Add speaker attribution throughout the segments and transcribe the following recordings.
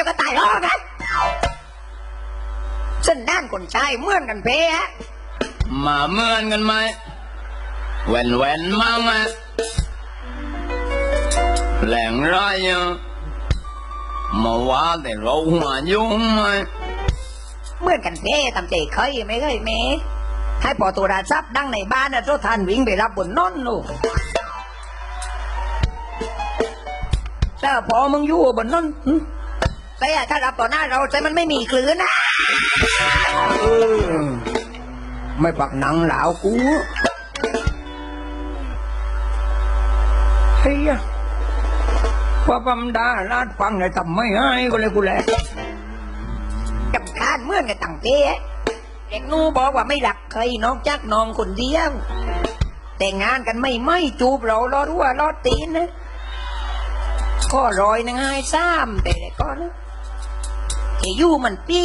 Speaker 1: จะก็ตายรอกันเส้นด้านคนชายเหมือนกันเป๊ะ
Speaker 2: มาเหมือนกันไหมแหวนแหวนมั่งอะแหล่งไรอะมาว่าแต่เราหัวยุ่งไหม
Speaker 1: เหมือนกันเป๊ะตามใจเคยไหม่เคยแม่ให้พอตัวราทรัพย์ดังในบ้านนะโจทันวิ่งไปรับบนนอนลูกแล้วพอมึงอยู่บนนอน หึแต่ถ้ารับต่อหน้าเราใจมันไม่มีคลื่นนะ
Speaker 2: เออไม่ปักหนังเหลาวกู
Speaker 1: เฮียว่าบำดาลาดฟังเลยทำไม่ให้ก็เลยกูแหละจำคาญเหมื่อนกับตังเป๊ะเด็กหนูบอกว่าไม่รักใครนอกจากน้องคนเดียวแต่งงานกันไม่ไม่จูบเรารอดว่ารอดตีนนะก็รอยนังไห้ซ้ำแต่ก็นะ เที่อยู่มันปี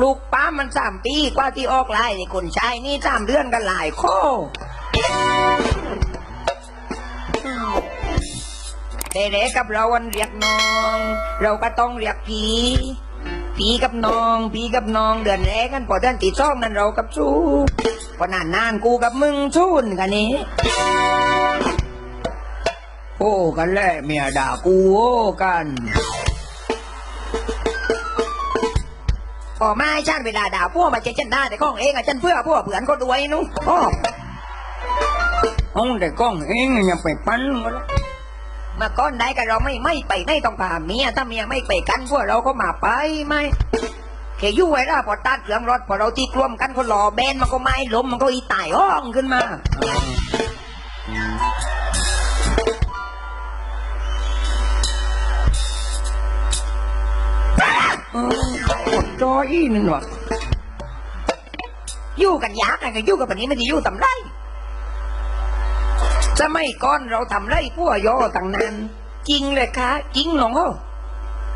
Speaker 1: ลูกป้ามันสามปีกว่าที่ออกลายในคนชายนี่สามเดือนกันหลายข้อแต่เด็กกับเราวันเรียกน้อง เราก็ต้องเรียกผีผีกับน้องผีกับน้องเดือนแรกกันพอเดือนตีสองนั้นเรากับสู้พอนานนานกูกับมึงชุนกันนี้
Speaker 2: โอ้กันแหละเมียด่ากูโอ้กัน
Speaker 1: พอมาให้ฉันเวลาด่าพวกมาเจฉันได้แต่ข้องเองอะฉันเพื่อพวกเผื่อนก็ด้วยนุ้งอ้อ
Speaker 2: ห้องแต่กล้องเองยังไปปั้นมาแล้ว
Speaker 1: มาก้อนได้กับเราไม่ไม่ไปไม่ต้องพาเมียถ้าเมียไม่ไปกันพวกเราก็มาไปไม่แค่อยู่ไว้ละพอตัดเครื่องรถพอเราตีกลวมกันคนหล่อแบนมันก็ไม่ล้มมันก็อีตายห้องขึ้นมา
Speaker 2: จออีนึงวะ
Speaker 1: อยู่กันยากกันก็อยู่กับแบบนี้ไม่ได้อยู่ทำไรจะไม่ก้อนเราทำไรพวกโยตั้งนานจริงเลยคะจริงหลงเหรอ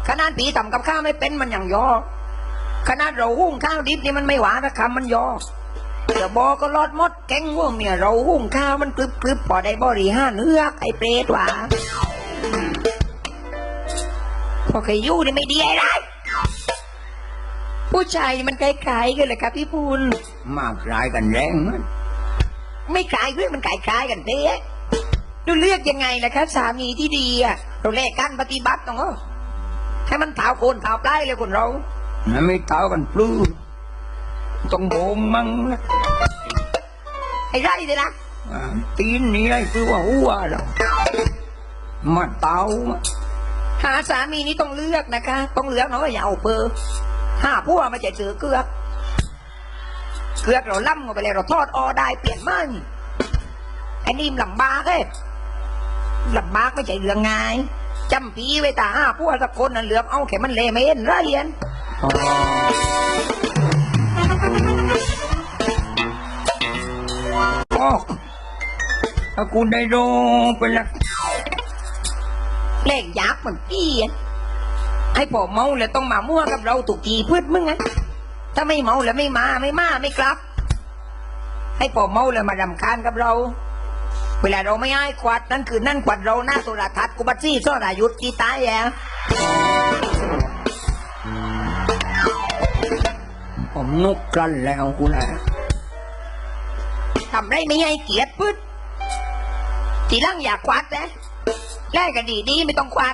Speaker 1: ขนาดปีทำกับข้าวไม่เป็นมันอยังยอขนาดเราหุ้งข้าวดิบนี่มันไม่หวานนะคำมันยอเดี๋ยวบอก็รอดมดแกงว่าเมียเราหุ้งข้าวมันกรึบกรึบพอได้บริห้าเฮือไอ้เปรตหว่าพอเคยยู่นี่ไม่ดีอะไร ผู้ชายนี่มันคล้ายๆกันเลยครับพี่พูน
Speaker 2: มากรายกันแรงมั้ย
Speaker 1: ไม่คล้ายเรื่องมันคล้ายๆกันเด้ดูเลือกยังไงล่ะครับ สามีที่ดีอะเราแลกกันปฏิบัติต้องเหรอให้มันเท้าโคนเท้าปลายเลยคนเรา
Speaker 2: นั่นไม่เต้ากันปลื้มต้องโบงมั่งนะ
Speaker 1: ให้ไรเลยนะ
Speaker 2: อ่าตีนนี้ไอ้คือว่าหัวแล้วมาเต้ามา
Speaker 1: หาสามีนี้ต้องเลือกนะคะ ต้องเลือกเนาะอย่าเอาเปอร์ ห้าพวกมาจะเจอเกลือกเกลือกเราล่ำออกไปเลยเราทอดออได้เปลี่ยนมันไอ้นี่มนลำบากเลยลำบากไม่ใช่เรื่องง่ายจำปีไว้ตาห้าพวกสักคนนั่นเหลือกเอาแค่มันเละไม่เห็นไรเรียน
Speaker 2: อ๋อโอ้ถ้ากูได้โดไปละ
Speaker 1: เล่นยักษ์มันพี่อะ ไอ้พอเมาแล้วต้องมามั่วกับเราถูกทีพืชมึงไงถ้าไม่เมาแล้วไม่มาไม่มาไม่กลับ ให้พอเมาแล้วมาดำคาญกับเรา เวลาเราไม่ให้ควัดนั่นคือนั่นควัดเราหน้าโทรทัศน์กูบัตซี่ซ่อนอายุที่ตายแย่
Speaker 2: ผมนุกกลั้นแล้วกูแหละ
Speaker 1: ทำไรไม่ให้เกียรติพืชทีหลังอยากควัดนะแลกกันดีดีๆไม่ต้องควัด